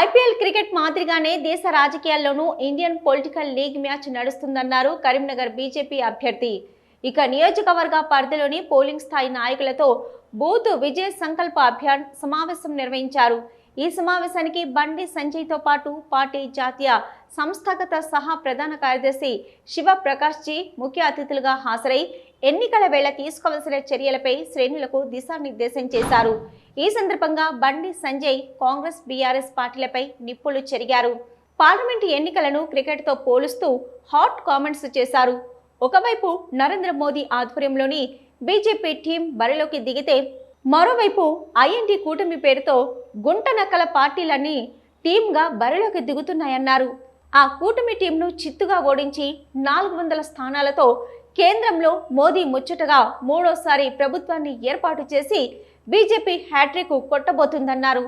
IPL cricket మాదిరిగానే దేశ రాజకీయాల్లోనూ ఇండియన్ పొలిటికల్ లీగ్ మ్యాచ్ నడుస్తుందన్నారు కరీంనగర్ బీజేపీ అభ్యర్థి. ఇక నియోజకవర్గ పరిధిలోని పోలింగ్ స్థాయి నాయకులతో బూత్ విజయ్ సంకల్ప అభియాన్ సమావేశం నిర్వహించారు. ఈ సమావేశానికి బండి సంజయ్తో పాటు పార్టీ జాతీయ సంస్థాగత సహా ప్రధాన కార్యదర్శి శివ ప్రకాష్ జీ ముఖ్య అతిథులుగా హాజరై ఎన్నికల వేళ తీసుకోవాల్సిన చర్యలపై శ్రేణులకు దిశానిర్దేశం చేశారు. ఈ సందర్భంగా బండి సంజయ్ కాంగ్రెస్ బీఆర్ఎస్ పార్టీలపై నిప్పులు చెరిగారు. పార్లమెంటు ఎన్నికలను క్రికెట్తో పోలుస్తూ హాట్ కామెంట్స్ చేశారు. ఒకవైపు నరేంద్ర మోదీ ఆధ్వర్యంలోని బీజేపీ టీం బరిలోకి దిగితే మరోవైపు ఐఎన్టీ కూటమి పేరుతో గుంట నక్కల పార్టీలన్నీ టీమ్గా బరిలోకి దిగుతున్నాయన్నారు. ఆ కూటమి టీంను చిత్తుగా ఓడించి నాలుగు వందల స్థానాలతో కేంద్రంలో మోదీ ముచ్చటగా మూడోసారి ప్రభుత్వాన్ని ఏర్పాటు చేసి బీజేపీ హ్యాట్రిక్ కొట్టబోతుందన్నారు.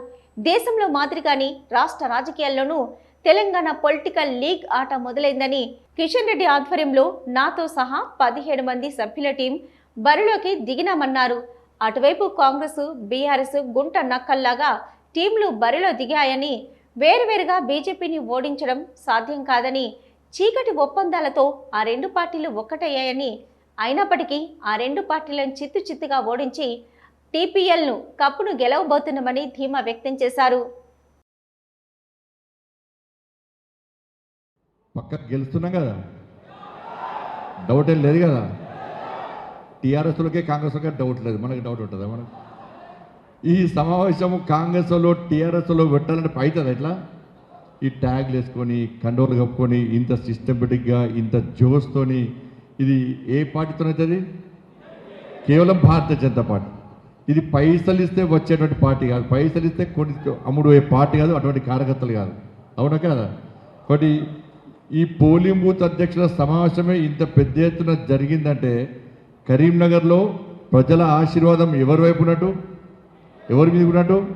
దేశంలో మాదిరిగాని రాష్ట్ర రాజకీయాల్లోనూ తెలంగాణ పొలిటికల్ లీగ్ ఆట మొదలైందని కిషన్ రెడ్డి ఆధ్వర్యంలో నాతో సహా పదిహేడు మంది సభ్యుల టీం బరిలోకి దిగినామన్నారు. అటువైపు కాంగ్రెస్ బీఆర్ఎస్ గుంట నక్కల్లాగా టీంలు బరిలో దిగాయని వేరువేరుగా బీజేపీని ఓడించడం సాధ్యం కాదని చీకటి ఒప్పందాలతో ఆ రెండు పార్టీలు ఒక్కటయ్యాయని అయినప్పటికీ ఆ రెండు పార్టీలను చిత్తు చిత్తుగా ఓడించి టీపీఎల్ను కప్పును గెలవబోతున్నామని ధీమా వ్యక్తం చేశారు. పక్క గెలుస్తున్నాం కదా. డౌట్ ఏం లేదు కదా. టీఆర్ఎస్లోకే కాంగ్రెస్లోకే డౌట్ లేదు. మనకి డౌట్ ఉంటుందా మనకు? ఈ సమావేశము కాంగ్రెస్లో టీఆర్ఎస్లో పెట్టాలంటే అవుతుంది ఎట్లా? ఈ ట్యాగ్లు వేసుకొని కండోలు కప్పుకొని ఇంత సిస్టమేటిక్గా ఇంత జోస్తోని ఇది ఏ పార్టీతో అవుతుంది? కేవలం భారతీయ జనతా పార్టీ. ఇది పైసలు ఇస్తే వచ్చేటువంటి పార్టీ కాదు. పైసలు ఇస్తే కొన్ని అమ్ముడు పోయే పార్టీ కాదు అటువంటి కార్యకర్తలు కాదు. అవునా కదా? కాబట్టి ఈ పోలింగ్ బూత్ అధ్యక్షుల సమావేశమే ఇంత పెద్ద ఎత్తున జరిగిందంటే కరీంనగర్లో ప్రజల ఆశీర్వాదం ఎవరి వైపు ఉన్నట్టు? ఎవరి మీద ఉన్నట్టు?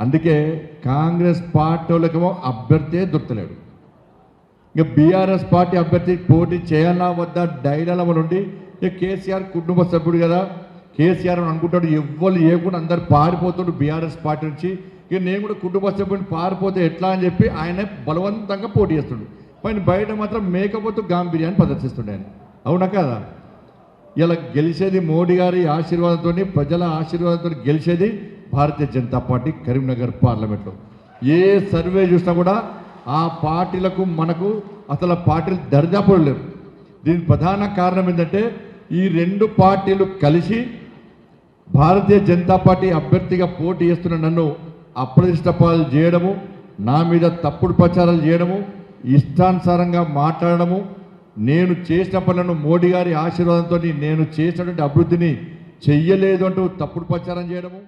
అందుకే కాంగ్రెస్ పార్టీ వాళ్ళకేమో అభ్యర్థే దొరకలేడు. ఇక బీఆర్ఎస్ పార్టీ అభ్యర్థి పోటీ చేయాలా వద్దా డైలాల నుండి ఇక కేసీఆర్ కుటుంబ సభ్యుడు కదా కేసీఆర్ అని అనుకుంటాడు ఎవ్వరు ఏకుండా అందరు పారిపోతుండు బీఆర్ఎస్ పార్టీ నుంచి. ఇక నేను కూడా కుటుంబ సభ్యుడిని పారిపోతే ఎట్లా అని చెప్పి ఆయన బలవంతంగా పోటీ చేస్తుండు. పైన బయట మాత్రం మేకపోతూ గాంభీర్యాన్ని ప్రదర్శిస్తుండే ఆయన. అవునా కదా? ఇలా గెలిచేది మోడీ గారి ఆశీర్వాదంతో ప్రజల ఆశీర్వాదంతో గెలిచేది భారతీయ జనతా పార్టీ కరీంనగర్ పార్లమెంట్లో. ఏ సర్వే చూసినా కూడా ఆ పార్టీలకు మనకు అసలు పార్టీలు దరిదాపులు లేవు. దీని ప్రధాన కారణం ఏంటంటే ఈ రెండు పార్టీలు కలిసి భారతీయ జనతా పార్టీ అభ్యర్థిగా పోటీ చేస్తున్న నన్ను అప్రతిష్టపాలు చేయడము నా మీద తప్పుడు ప్రచారాలు చేయడము ఇష్టానుసారంగా మాట్లాడడము నేను చేసిన పనులను మోడీ గారి ఆశీర్వాదంతో నేను చేసినటువంటి అభివృద్ధిని చెయ్యలేదు అంటూ తప్పుడు ప్రచారం చేయడము.